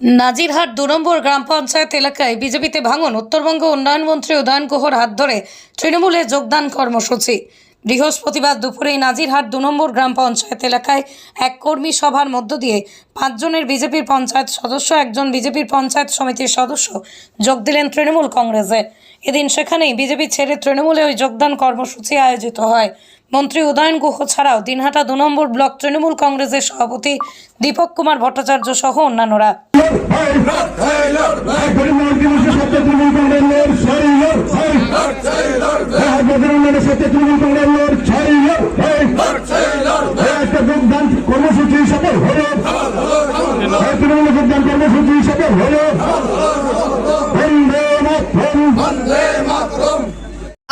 নাজিরহাট দু নম্বর গ্রাম পঞ্চায়েত এলাকায় বিজেপিতে ভাঙন, উত্তরবঙ্গ উন্নয়ন মন্ত্রী উদয়ন গুহর হাত ধরে তৃণমূলে যোগদান কর্মসূচি। বৃহস্পতিবার দুপুরে নাজিরহাট দু নম্বর গ্রাম পঞ্চায়েত এলাকায় এক কর্মী সভার মধ্য দিয়ে পাঁচজনের বিজেপির পঞ্চায়েত সদস্য, একজন বিজেপির পঞ্চায়েত সমিতির সদস্য যোগ দিলেন তৃণমূল কংগ্রেসে। এদিন সেখানেই বিজেপি ছেড়ে তৃণমূলে ওই যোগদান কর্মসূচি আয়োজিত হয়। মন্ত্রী উদয়ন গুহ ছাড়াও দিনহাটা দু নম্বর ব্লক তৃণমূল কংগ্রেসের সভাপতি দীপক কুমার ভট্টাচার্য সহ অন্যান্যরা। কর্মসূচি সফল হল তৃণমূল যোগদান কর্মসূচি সফল হল বন্দে মাতরম